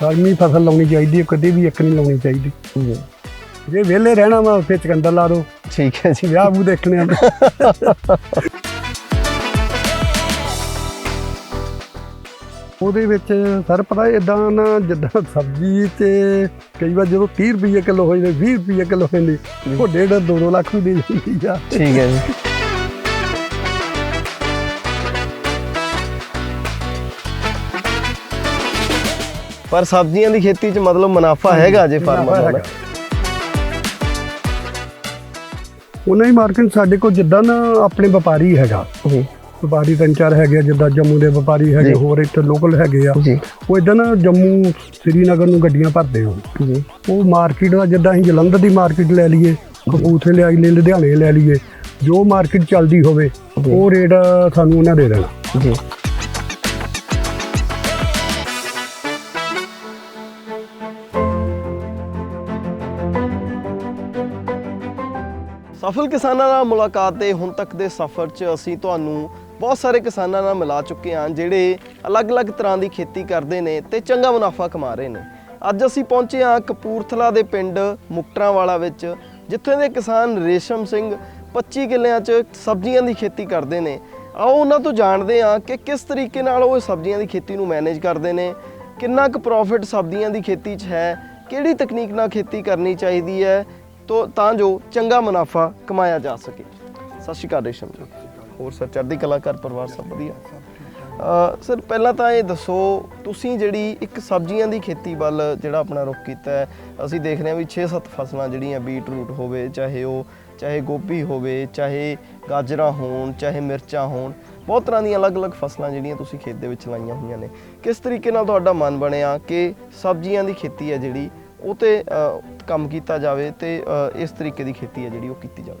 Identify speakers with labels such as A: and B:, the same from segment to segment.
A: ਸਾਰੀ ਫਸਲ ਲਾਉਣੀ ਚਾਹੀਦੀ ਹੈ ਕਦੇ ਵੀ ਇੱਕ ਨਹੀਂ ਲਾਉਣੀ ਚਾਹੀਦੀ।
B: ਜੀ।
A: ਵਿਹਲੇ ਰਹਿਣਾ ਵਾ ਫਿਰ ਚਕੰਦਰ ਲਾ ਦੋ
B: ਠੀਕ ਹੈ ਜੀ।
A: ਵਿਆਹ ਬੂ ਦੇਖਣੇ ਆ। ਉਹਦੇ ਵਿੱਚ ਸਰ ਪਤਾ ਇਦਾਂ ਨਾ ਜਿੱਦਾਂ ਸਬਜ਼ੀ ਤੇ ਕਈ ਵਾਰ ਜਦੋਂ 30 ਰੁਪਏ ਕਿਲੋ ਹੋ ਜਾਂਦੇ 20 ਰੁਪਏ ਕਿਲੋ ਹੋ ਜਾਂਦੀ ਉਹ ਡੇਢ 2 ਲੱਖ ਵੀ ਦੇ ਜਾਂਦੀ ਆ।
B: ਠੀਕ ਹੈ ਜੀ। ਪਰ ਸਬਜ਼ੀਆਂ ਦੀ ਖੇਤੀ 'ਚ ਮਤਲਬ ਮੁਨਾਫਾ ਹੈਗਾ ਜੇ ਫਾਰਮਰ
A: ਹੈਗਾ। ਉਹਨਾਂ ਹੀ ਮਾਰਕੀਟ ਸਾਡੇ ਕੋਲ ਜਿੱਦਾਂ ਨਾ ਆਪਣੇ ਵਪਾਰੀ ਹੈਗਾ।
B: ਜੀ।
A: ਵਪਾਰੀ ਤਿੰਨ ਚਾਰ ਹੈਗੇ ਆ, ਜਿੱਦਾਂ ਜੰਮੂ ਦੇ ਵਪਾਰੀ ਹੈਗੇ
B: ਜੀ।
A: ਹੋਰ ਇੱਥੇ ਲੋਕਲ ਹੈਗੇ ਆ।
B: ਜੀ।
A: ਉਹ ਇਦਾਂ ਨਾ ਜੰਮੂ ਸ੍ਰੀਨਗਰ ਨੂੰ ਗੱਡੀਆਂ ਭਰਦੇ ਹੋ
B: ਜੀ।
A: ਉਹ ਮਾਰਕੀਟ ਦਾ ਜਿੱਦਾਂ ਅਸੀਂ ਜਲੰਧਰ ਦੀ ਮਾਰਕੀਟ ਲੈ ਲਈਏ ਕਪੂਰਥਲੇ ਲੈ ਲਈਏ ਲੁਧਿਆਣੇ ਲੈ ਲਈਏ ਜੋ ਮਾਰਕੀਟ ਚੱਲਦੀ ਹੋਵੇ। ਉਹ ਰੇਟ ਸਾਨੂੰ ਉਹਨਾਂ ਦੇ ਦੇਣਾ।
B: ਜੀ। ਸਫਲ ਕਿਸਾਨਾਂ ਨਾਲ ਮੁਲਾਕਾਤ ਦੇ ਹੁਣ ਤੱਕ ਦੇ ਸਫ਼ਰ 'ਚ ਅਸੀਂ ਤੁਹਾਨੂੰ ਬਹੁਤ ਸਾਰੇ ਕਿਸਾਨਾਂ ਨਾਲ ਮਿਲਾ ਚੁੱਕੇ ਹਾਂ, ਜਿਹੜੇ ਅਲੱਗ-ਅਲੱਗ ਤਰ੍ਹਾਂ ਦੀ ਖੇਤੀ ਕਰਦੇ ਨੇ ਤੇ ਚੰਗਾ ਮੁਨਾਫਾ ਕਮਾ ਰਹੇ ਨੇ। ਅੱਜ ਅਸੀਂ ਪਹੁੰਚੇ ਹਾਂ ਕਪੂਰਥਲਾ ਦੇ ਪਿੰਡ ਮੁਕਟਰਾਂਵਾਲਾ ਵਿੱਚ, ਜਿੱਥੇ ਦੇ ਕਿਸਾਨ ਰੇਸ਼ਮ ਸਿੰਘ 25 ਕਿੱਲਿਆਂ 'ਚ ਸਬਜ਼ੀਆਂ ਦੀ ਖੇਤੀ ਕਰਦੇ ਨੇ। ਆਓ ਉਹਨਾਂ ਤੋਂ ਜਾਣਦੇ ਹਾਂ ਕਿ ਕਿਸ ਤਰੀਕੇ ਨਾਲ ਉਹ ਸਬਜ਼ੀਆਂ ਦੀ ਖੇਤੀ ਨੂੰ ਮੈਨੇਜ ਕਰਦੇ ਨੇ, ਕਿੰਨਾ ਕੁ ਪ੍ਰੋਫਿਟ ਸਬਜ਼ੀਆਂ ਦੀ ਖੇਤੀ 'ਚ ਹੈ, ਕਿਹੜੀ ਤਕਨੀਕ ਨਾਲ ਖੇਤੀ ਕਰਨੀ ਚਾਹੀਦੀ ਹੈ ਤੋ ਤਾਂ ਜੋ ਚੰਗਾ ਮੁਨਾਫਾ ਕਮਾਇਆ ਜਾ ਸਕੇ। ਸਤਿ ਸ਼੍ਰੀ ਅਕਾਲ ਰੇਸ਼ਮ ਜੀ। ਹੋਰ ਸਰ, ਚੜ੍ਹਦੀ ਕਲਾ ਪਰਿਵਾਰ ਸਭ ਵਧੀਆ? ਸਰ, ਪਹਿਲਾਂ ਤਾਂ ਇਹ ਦੱਸੋ, ਤੁਸੀਂ ਜਿਹੜੀ ਇੱਕ ਸਬਜ਼ੀਆਂ ਦੀ ਖੇਤੀ ਵੱਲ ਜਿਹੜਾ ਆਪਣਾ ਰੁਖ ਕੀਤਾ ਹੈ, ਅਸੀਂ ਦੇਖ ਰਹੇ ਹਾਂ ਵੀ 6-7 ਫਸਲਾਂ ਜਿਹੜੀਆਂ ਬੀਟ ਰੂਟ ਹੋਵੇ, ਚਾਹੇ ਉਹ, ਚਾਹੇ ਗੋਭੀ ਹੋਵੇ, ਚਾਹੇ ਗਾਜਰਾਂ ਹੋਣ, ਚਾਹੇ ਮਿਰਚਾਂ ਹੋਣ, ਬਹੁਤ ਤਰ੍ਹਾਂ ਦੀਆਂ ਅਲੱਗ-ਅਲੱਗ ਫਸਲਾਂ ਜਿਹੜੀਆਂ ਤੁਸੀਂ ਖੇਤ ਦੇ ਵਿੱਚ ਲਾਈਆਂ ਹੋਈਆਂ ਨੇ। ਕਿਸ ਤਰੀਕੇ ਨਾਲ ਤੁਹਾਡਾ ਮਨ ਬਣਿਆ ਕਿ ਸਬਜ਼ੀਆਂ ਦੀ ਖੇਤੀ ਹੈ ਜਿਹੜੀ ਉਹ ਤੇ ਕੰਮ ਕੀਤਾ ਜਾਵੇ ਤੇ ਇਸ ਤਰੀਕੇ ਦੀ ਖੇਤੀ ਹੈ ਜਿਹੜੀ ਉਹ ਕੀਤੀ ਜਾਵੇ।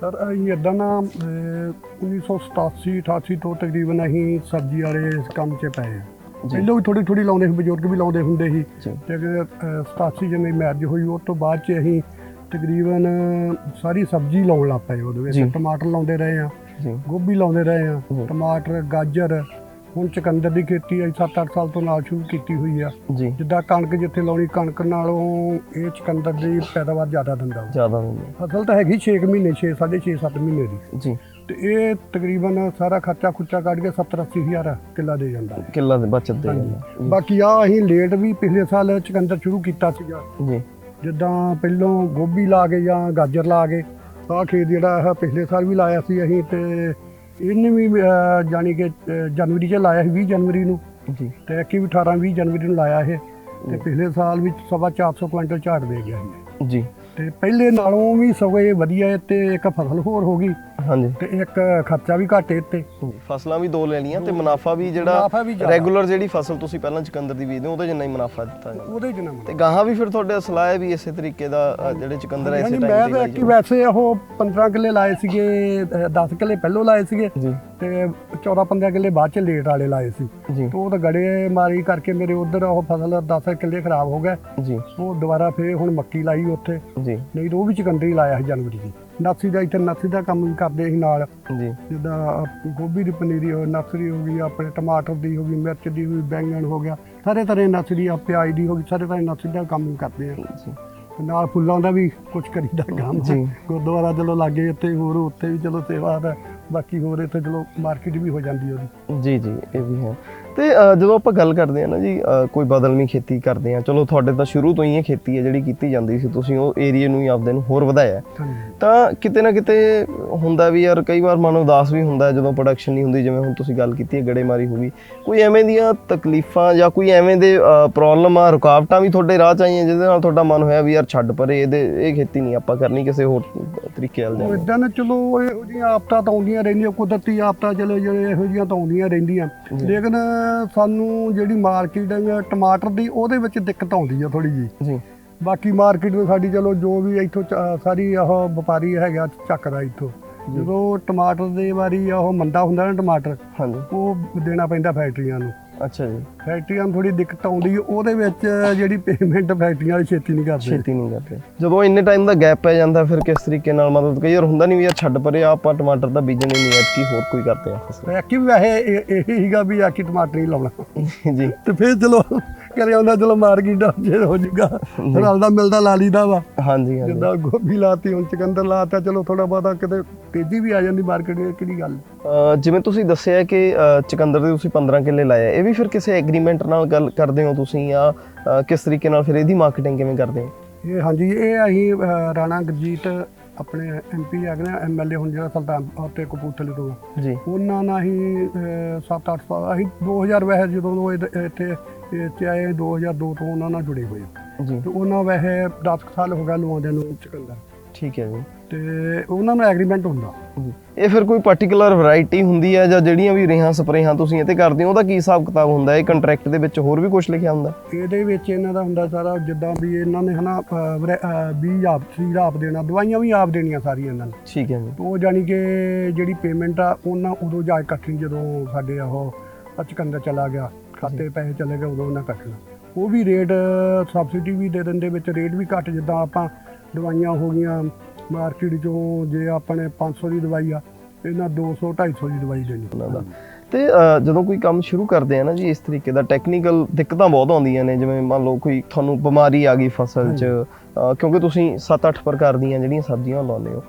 A: ਸਰ ਅਸੀਂ ਇਦਾਂ ਨਾ ਅਹ, 1987 88 ਤੋਂ ਤਕਰੀਬਨ ਅਸੀਂ ਸਬਜ਼ੀ ਵਾਲੇ ਇਸ ਕੰਮ 'ਚ ਪਏ ਆ ਪਹਿਲਾਂ ਵੀ ਥੋੜੀ ਥੋੜੀ ਲਾਉਂਦੇ ਸੀ ਬਜ਼ੁਰਗ ਵੀ ਲਾਉਂਦੇ ਹੁੰਦੇ ਸੀ। ਤੇ ਅਹ, 87 ਜਿਵੇਂ ਮੈਰਿਜ ਹੋਈ ਉਸ ਤੋਂ ਬਾਅਦ 'ਚ ਅਸੀਂ ਤਕਰੀਬਨ ਸਾਰੀ ਸਬਜ਼ੀ ਲਾਉਣ ਲੱਗ ਪਏ। ਉਹਦੇ। ਵਿੱਚ ਟਮਾਟਰ ਲਾਉਂਦੇ ਰਹੇ ਆ ਗੋਭੀ ਲਾਉਂਦੇ ਰਹੇ ਆ। ਟਮਾਟਰ ਗਾਜਰ ਹੁਣ ਚਕੰਦਰ ਦੀ ਖੇਤੀ ਅਸੀਂ 7-8 ਸਾਲ ਤੋਂ ਨਾਲ ਸ਼ੁਰੂ ਕੀਤੀ ਹੋਈ ਆ।
B: ਜੀ।
A: ਜਿੱਦਾਂ ਕਣਕ ਜਿੱਥੇ ਲਾਉਣੀ ਕਣਕ ਨਾਲੋਂ ਇਹ ਚਕੰਦਰ ਦੀ ਪੈਦਾਵਾਰ ਜ਼ਿਆਦਾ ਦਿੰਦਾ ਵਾ।
B: ਜ਼ਿਆਦਾ ਹੁੰਦੀ
A: ਫਸਲ ਤਾਂ ਹੈਗੀ 6 ਮਹੀਨੇ 6 6.5 7 ਮਹੀਨੇ ਦੀ।
B: ਜੀ।
A: ਤੇ ਇਹ ਤਕਰੀਬਨ ਸਾਰਾ ਖਰਚਾ ਖੁੱਚਾ ਕੱਢ ਕੇ 70 80 ਹਜ਼ਾਰ ਕਿੱਲਾ ਦੇ ਜਾਂਦਾ।
B: ਕਿੱਲਾ ਦੇ ਬਚਤ ਦੇ
A: ਹਾਂਜੀ।
B: ਜਾਂਦਾ।
A: ਬਾਕੀ ਆ ਅਸੀਂ ਲੇਟ ਵੀ ਪਿਛਲੇ ਸਾਲ ਚਕੰਦਰ ਸ਼ੁਰੂ ਕੀਤਾ ਸੀਗਾ।
B: ਜੀ।
A: ਜਿੱਦਾਂ ਪਹਿਲੋਂ ਗੋਭੀ ਲਾ ਕੇ ਜਾਂ ਗਾਜਰ ਲਾ ਕੇ ਆਹ ਖੇਤ ਜਿਹੜਾ ਇਹ ਪਿਛਲੇ ਸਾਲ ਵੀ ਲਾਇਆ ਸੀ ਅਸੀਂ ਤੇ ਇਹਨੇ ਵੀ ਅਹ, ਜਾਣੀ ਕਿ ਅਹ, ਜਨਵਰੀ 'ਚ ਲਾਇਆ ਸੀ 20 ਜਨਵਰੀ ਨੂੰ।
B: ਜੀ।
A: ਤੇ ਕਿ ਵੀ 18 20 ਜਨਵਰੀ ਨੂੰ ਲਾਇਆ ਇਹ। ਤੇ ਪਿਛਲੇ ਸਾਲ ਵਿੱਚ ਸਵਾ 400 ਕੁਇੰਟਲ ਝਾੜ ਦੇ ਗਿਆ ਸੀ।
B: ਜੀ।
A: ਤੇ ਪਹਿਲੇ ਨਾਲੋਂ ਵੀ ਸਗੋਂ ਇਹ ਵਧੀਆ ਹੈ ਤੇ ਇੱਕ ਫਸਲ ਹੋਰ ਹੋ ਗਈ।
B: ਹਾਂਜੀ।
A: ਤੇ ਇੱਕ ਖਰਚਾ ਵੀ ਘੱਟ ਤੇ
B: ਫਸਲਾਂ ਵੀ ਦੋ ਲੈ ਲੀਆਂ ਤੇ ਮੁਨਾਫਾ ਵੀ ਜਿਹੜਾ
A: ਮੁਨਾਫਾ ਵੀ ਜ਼ਿਆਦਾ।
B: ਰੈਗੂਲਰ ਜਿਹੜੀ ਫਸਲ ਤੁਸੀਂ ਪਹਿਲਾਂ ਚੁਕੰਦਰ ਦੀ ਬੀਜਦੇ ਹੋ ਉਹਦੇ ਜਿੰਨਾ ਹੀ ਮੁਨਾਫਾ ਦਿੱਤਾ ਜਾਂਦਾ।
A: ਉਹਦੇ ਨਾ
B: ਤੇ ਗਾਹਾਂ ਵੀ ਫਿਰ ਤੁਹਾਡੇ ਸਲਾਹ ਹੈ ਵੀ ਇਸੇ ਤਰੀਕੇ ਦਾ ਅ, ਜਿਹੜੇ ਚੁਕੰਦਰ ਐਸੇ
A: ਹਾਂਜੀ
B: ਟਾਈਮ
A: ਮੈਂ
B: ਤੇ
A: ਤਾਂ
B: ਲਾਈ
A: ਕਿ ਵੈਸੇ ਉਹ 15 ਕਿੱਲੇ ਲਾਏ ਸੀਗੇ 10 ਕਿੱਲੇ ਪਹਿਲੋਂ ਲਾਏ ਸੀਗੇ।
B: ਜੀ।
A: ਤੇ 14 15 ਕਿੱਲੇ ਬਾਅਦ ਚ ਲੇਟ ਵਾਲੇ ਲਾਏ ਸੀ।
B: ਜੀ।
A: ਤੇ ਉਹ ਤਾਂ ਗੜੇ ਮਾਰੀ ਕਰਕੇ ਮੇਰੇ ਉਧਰ ਉਹ ਫਸਲ 10 ਕਿੱਲੇ ਖਰਾਬ ਹੋ ਗਏ।
B: ਜੀ।
A: ਉਹ ਦੁਬਾਰਾ ਫੇਰ ਹੁਣ ਮੱਕੀ ਲਾਈ ਉੱਥੇ।
B: ਜੀ।
A: ਨਹੀਂ ਤਾਂ ਉਹ ਵੀ ਚਕੰਦਰੀ ਲਾਇਆ ਸੀ ਜਨਵਰੀ ਚ। ਨਾਸੀ ਦਾ ਇੱਥੇ ਨਾਸੀ ਦਾ ਕੰਮ ਵੀ ਕਰਦੇ ਸੀ ਨਾਲ।
B: ਜੀ।
A: ਜਿੱਦਾਂ ਗੋਭੀ ਦੀ ਪਨੀਰੀ ਹੋ ਨਰਸਰੀ ਹੋ ਗਈ ਆਪਣੇ ਟਮਾਟਰ ਦੀ ਹੋ ਗਈ ਮਿਰਚ ਦੀ ਹੋ ਗਈ ਬੈਂਗਣ ਹੋ ਗਿਆ। ਸਾਰੇ ਤਰ੍ਹਾਂ ਦੀ ਨਰਸਰੀ ਆ ਪਿਆਜ਼ ਦੀ ਹੋ ਗਈ ਸਾਰੇ ਤਰ੍ਹਾਂ ਦੀ ਨਰਸਰੀ ਦਾ ਕੰਮ ਕਰਦੇ ਆ।
B: ਜੀ।
A: ਨਾਲ ਫੁੱਲਾਂ ਦਾ ਵੀ ਕੁਝ ਕਰੀਦਾ ਕੰਮ।
B: ਜੀ।
A: ਗੁਰਦੁਆਰਾ ਚਲੋ ਲਾਗੇ ਉੱਤੇ ਹੋਰ ਉੱਤੇ ਵੀ ਚਲੋ ਸੇਵਾ ਦਾ ਬਾਕੀ ਹੋਰ ਇੱਥੇ ਚਲੋ ਮਾਰਕੀਟ ਵੀ ਹੋ ਜਾਂਦੀ ਉਹਦੀ।
B: ਜੀ ਜੀ ਇਹ ਵੀ ਹੈ। ਤੇ ਅ, ਜਦੋਂ ਆਪਾਂ ਗੱਲ ਕਰਦੇ ਆ ਨਾ ਜੀ ਅ, ਕੋਈ ਬਦਲਵੀਂ ਖੇਤੀ ਕਰਦੇ ਆ ਚਲੋ ਤੁਹਾਡੇ ਤਾਂ ਸ਼ੁਰੂ ਤੋਂ ਹੀ ਇਹ ਖੇਤੀ ਹੈ ਜਿਹੜੀ ਕੀਤੀ ਜਾਂਦੀ ਸੀ ਤੁਸੀਂ ਉਹ ਏਰੀਆ ਨੂੰ ਹੀ ਆਪਦੇ ਨੂੰ ਹੋਰ ਵਧਾਇਆ।
A: ਹਾਂਜੀ।
B: ਤਾਂ ਕਿਤੇ ਨਾ ਕਿਤੇ ਹੁੰਦਾ ਵੀ ਯਾਰ ਕਈ ਵਾਰ ਮਨ ਉਦਾਸ ਵੀ ਹੁੰਦਾ ਹੈ ਜਦੋਂ ਪ੍ਰੋਡਕਸ਼ਨ ਨਹੀਂ ਹੁੰਦੀ ਜਿਵੇਂ ਹੁਣ ਤੁਸੀਂ ਗੱਲ ਕੀਤੀ ਹੈ ਗੜੇਮਾਰੀ ਹੋ ਗਈ। ਕੋਈ ਐਵੇਂ ਦੀਆਂ ਤਕਲੀਫਾਂ ਜਾਂ ਕੋਈ ਐਵੇਂ ਦੇ ਪ੍ਰੋਬਲਮਾਂ ਰੁਕਾਵਟਾਂ ਵੀ ਤੁਹਾਡੇ ਰਾਹ ਚ ਆਈਆਂ ਜਿਹਦੇ ਨਾਲ ਤੁਹਾਡਾ ਮਨ ਹੋਇਆ ਵੀ ਯਾਰ ਛੱਡ ਪਰੇ ਇਹਦੇ ਇਹ ਖੇਤੀ ਨਹੀਂ ਆਪਾਂ ਕਰਨੀ ਕਿਸੇ ਹੋਰ ਤਰੀਕੇ ਨਾਲ
A: ਉਹ ਇਦਾਂ ਨਾ ਚਲੋ ਇਹੋ ਜਿਹੀਆਂ ਆਫਤਾਂ ਤਾਂ ਆਉਂਦੀਆਂ ਰਹਿੰਦੀਆਂ ਕੁਦਰਤੀ ਆਫਤਾਂ ਚਲੋ ਜਿਹੜੇ ਇਹੋ ਜਿਹੀਆਂ ਤਾਂ ਆਉਂਦੀਆਂ ਰਹਿੰਦੀਆਂ। ਲੇਕਿਨ ਸਾਨੂੰ ਜਿਹੜੀ ਮਾਰਕੀਟਿੰਗ ਟਮਾਟਰ ਦੀ ਉਹਦੇ ਵਿੱਚ ਦਿੱਕਤ ਆਉਂਦੀ ਆ ਥੋੜੀ ਜੀ
B: ਜੀ।
A: ਬਾਕੀ ਮਾਰਕੀਟ ਨੂੰ ਸਾਡੀ ਚਲੋ ਜੋ ਵੀ ਇੱਥੋਂ ਚ- ਸਾਰੀ ਉਹ ਵਪਾਰੀ ਹੈਗਾ ਚੱਕਦਾ ਇੱਥੋਂ। ਜਦੋਂ ਟਮਾਟਰ ਦੇ ਵਾਰੀ ਉਹ ਮੰਦਾ ਹੁੰਦਾ ਨਾ ਟਮਾਟਰ
B: ਹਾਂਜੀ।
A: ਉਹ ਦੇਣਾ ਪੈਂਦਾ ਫੈਕਟਰੀਆਂ ਨੂੰ।
B: ਅੱਛਾ ਜੀ।
A: ਫੈਕਟਰੀਆਂ ਨੂੰ ਥੋੜੀ ਦਿੱਕਤ ਆਉਂਦੀ ਉਹਦੇ ਵਿੱਚ ਜਿਹੜੀ ਪੇਮੈਂਟ ਫੈਕਟਰੀਆਂ ਵਾਲੀ ਛੇਤੀ ਨਹੀਂ ਕਰਦੇ।
B: ਛੇਤੀ ਨਹੀਂ ਕਰਦੇ। ਜਦੋਂ ਇੰਨੇ ਟਾਈਮ ਦਾ ਗੈਪ ਪੈ ਜਾਂਦਾ ਫਿਰ ਕਿਸ ਤਰੀਕੇ ਨਾਲ ਮਤਲਬ ਕਈ ਵਾਰ ਹੁੰਦਾ ਨਹੀਂ ਵੀ ਯਾਰ ਛੱਡ ਪਰੇ ਆਪਾਂ ਟਮਾਟਰ ਦਾ ਬੀਜਣੇ ਨਹੀਂ ਐਤਕੀ ਹੋਰ ਕੋਈ ਕਰਦੇ ਆ ਫਸਲ।
A: ਵੀ ਵੈਸੇ ਇਹ ਹੀਗਾ ਵੀ ਆਕੀ ਟਮਾਟਰ ਹੀ ਲਾਉਣਾ।
B: ਜੀ।
A: ਤੇ ਫਿਰ ਚਲੋ ਕਰੇ ਆਉਂਦਾ ਚਲੋ ਮਾਰਕੀਟ ਦਾ ਜੇ ਹੋ ਜਾਊਗਾ ਰਲਦਾ ਮਿਲਦਾ ਲਾ ਲਈਦਾ ਵਾ।
B: ਹਾਂਜੀ ਹਾਂਜੀ।
A: ਜਿੱਦਾਂ ਗੋਭੀ ਲਾਤੀ ਹੁਣ ਚਕੰਦਰ ਲਾਤਾ ਚਲੋ ਥੋੜਾ ਬਹੁਤਾ ਕਿਤੇ ਤੇਜ਼ੀ ਵੀ ਆ ਜਾਂਦੀ ਮਾਰਕੀਟ ਦੀ ਕਿਹੜੀ ਗੱਲ?
B: ਜਿਵੇਂ ਤੁਸੀਂ ਦੱਸਿਆ ਕਿ ਚੁਕੰਦਰ ਦੇ ਤੁਸੀਂ 15 ਕਿੱਲੇ ਲਾਏ ਆ ਇਹ ਵੀ ਫਿਰ ਕਿਸੇ ਐਗਰੀਮੈਂਟ ਨਾਲ ਗੱਲ ਕਰਦੇ ਹੋ ਤੁਸੀਂ ਜਾਂ ਕਿਸ ਤਰੀਕੇ ਨਾਲ ਫਿਰ ਇਹਦੀ ਮਾਰਕੀਟਿੰਗ ਕਿਵੇਂ ਕਰਦੇ ਹੋ?
A: ਇਹ ਹਾਂਜੀ ਇਹ ਅਸੀਂ ਰਾਣਾ ਗੁਰਜੀਤ ਆਪਣੇ ਐਮਪੀ ਹੈਗੇ ਨੇ ਐਮਐਲਏ ਹੁਣ ਜਿਹੜਾ ਸੁਲਤਾਨ ਤੇ ਕਪੂਰਥਲੇ ਤੋਂ
B: ਜੀ।
A: ਉਹਨਾਂ ਨਾਲ ਹੀ 7-8 ਸਾਲ ਅਸੀਂ 2000 ਵੈਸੇ ਜਦੋਂ ਇੱਥੇ ਇੱਥੇ ਆਏ 2002 ਤੋਂ ਉਹਨਾਂ ਨਾਲ ਜੁੜੇ ਹੋਏ।
B: ਜੀ।
A: ਤੇ ਉਹਨਾਂ ਵੈਸੇ 10 ਸਾਲ ਹੋ ਗਿਆ ਲਵਾਉਂਦੇ ਨੂੰ ਚਕੰਦਰ।
B: ਠੀਕ ਹੈ ਜੀ।
A: ਤੇ ਉਹਨਾਂ ਨੂੰ ਐਗਰੀਮੈਂਟ ਹੁੰਦਾ।
B: ਜੀ। ਇਹ ਫਿਰ ਕੋਈ ਪਾਰਟਿਕੂਲਰ ਵੈਰਾਈਟੀ ਹੁੰਦੀ ਹੈ ਜਾਂ ਜਿਹੜੀਆਂ ਵੀ ਰੇਹਾਂ ਸਪਰੇਹਾਂ ਤੁਸੀਂ ਇਹ ਤੇ ਕਰਦੇ ਹੋ ਉਹਦਾ ਕੀ ਹਿਸਾਬ ਕਿਤਾਬ ਹੁੰਦਾ ਹੈ? ਕੰਟਰੈਕਟ ਦੇ ਵਿੱਚ ਹੋਰ ਵੀ ਕੁਝ ਲਿਖਿਆ ਹੁੰਦਾ?
A: ਇਹਦੇ ਵਿੱਚ ਇਹਨਾਂ ਦਾ ਹੁੰਦਾ ਸਾਰਾ ਜਿੱਦਾਂ ਵੀ ਇਹਨਾਂ ਨੇ ਹਨਾ ਅਹ, ਵਰੈ- ਅਹ, ਬੀਜ ਆਪ ਸੀਡ ਆਪ ਦੇਣਾ ਦਵਾਈਆਂ ਵੀ ਆਪ ਦੇਣੀਆਂ ਸਾਰੀਆਂ ਇਹਨਾਂ ਨੇ।
B: ਠੀਕ ਹੈ ਜੀ।
A: ਉਹ ਜਾਨੀ ਕਿ ਜਿਹੜੀ ਪੇਮੈਂਟ ਆ ਉਹਨਾਂ ਉਦੋਂ ਜਾ ਕੇ ਕੱਟਣੀ ਜਦੋਂ ਸਾਡੇ ਉਹ ਅਚਕੰਦਾ ਚਲਾ ਗਿਆ। ਖਾਤੇ ਪੈਸੇ ਚਲੇ ਗਏ ਉਦੋਂ ਉਹਨਾਂ ਕੱਟਣਾ ਉਹ ਵੀ ਰੇਟ ਸਬਸਿਡੀ ਵੀ ਦੇ ਦਿੰਦੇ ਵਿੱਚ ਰੇਟ ਵੀ ਘੱਟ ਜਿੱਦਾਂ ਆਪਾਂ ਦਵਾਈਆਂ ਹੋ ਗਈਆਂ ਮਾਰਕੀਟ ਚੋਂ ਜੇ ਆਪਣੇ 500 ਦੀ ਦਵਾਈ ਆ ਇਹਨਾਂ 200 250 ਦੀ ਦਵਾਈ ਦੇਣੀ।
B: ਉਹਨਾਂ ਦਾ। ਤੇ ਜਦੋਂ ਕੋਈ ਕੰਮ ਸ਼ੁਰੂ ਕਰਦੇ ਆ ਨਾ ਜੀ ਇਸ ਤਰੀਕੇ ਦਾ ਟੈਕਨੀਕਲ ਦਿੱਕਤਾਂ ਬਹੁਤ ਆਉਂਦੀਆਂ ਨੇ ਜਿਵੇਂ ਮੰਨ ਲਓ ਕੋਈ ਤੁਹਾਨੂੰ ਬਿਮਾਰੀ ਆ ਗਈ ਫਸਲ 'ਚ ਕਿਉਂਕਿ ਤੁਸੀਂ 7-8 ਪ੍ਰਕਾਰ ਦੀਆਂ ਜਿਹੜੀਆਂ ਸਬਜ਼ੀਆਂ ਲਾਉਂਦੇ ਹੋ